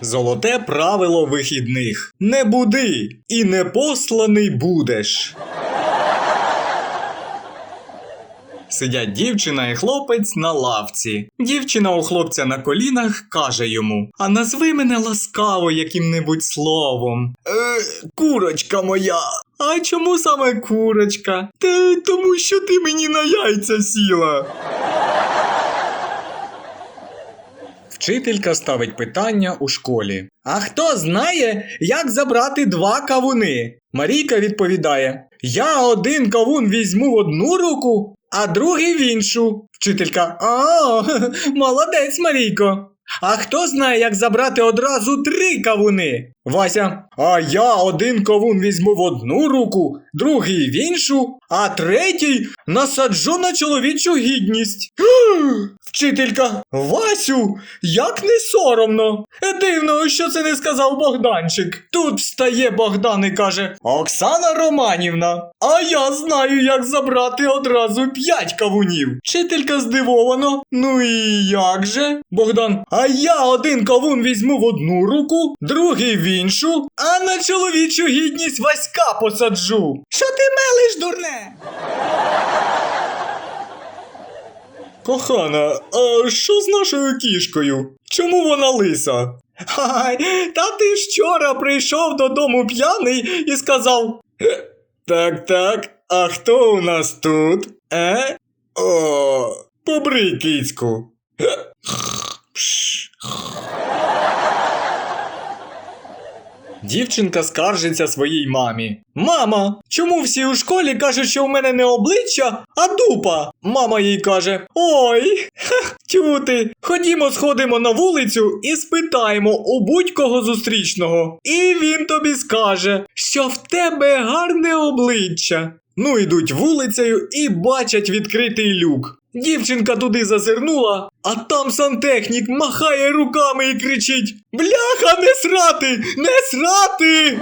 Золоте правило вихідних. Не буди і не посланий будеш. Сидять дівчина і хлопець на лавці. Дівчина у хлопця на колінах каже йому: А назви мене ласкаво яким-небудь словом. Е, курочка моя. А чому саме курочка? Та тому що ти мені на яйця сіла. Вчителька ставить питання у школі. А хто знає, як забрати два кавуни? Марійка відповідає: Я один кавун візьму в одну руку, а другий в іншу. Вчителька. А, молодець, Марійко. А хто знає, як забрати одразу три кавуни? Вася. А я один кавун візьму в одну руку, другий в іншу, а третій насаджу на чоловічу гідність. Вчителька, Васю, як не соромно. Е, Дивно, що це не сказав Богданчик. Тут встає Богдан і каже: Оксана Романівна, а я знаю, як забрати одразу п'ять кавунів. Вчителька здивовано. Ну і як же? Богдан, а я один кавун візьму в одну руку, другий в іншу, а на чоловічу гідність Васька посаджу. Що ти мелиш, дурне? Кохана, а що з нашою кішкою? Чому вона лиса? Хай, та ти ж вчора прийшов додому п'яний і сказав. «Е, Так, так, а хто у нас тут? Е? О, побрий кицьку. Е, пш. Дівчинка скаржиться своїй мамі. Мама, чому всі у школі кажуть, що в мене не обличчя, а дупа? Мама їй каже: Ой, ха, тю ти, ходімо, сходимо на вулицю і спитаємо у будь-кого зустрічного. І він тобі скаже, що в тебе гарне обличчя. Ну, йдуть вулицею і бачать відкритий люк. Дівчинка туди зазирнула, а там сантехнік махає руками і кричить: Бляха, не срати! Не срати!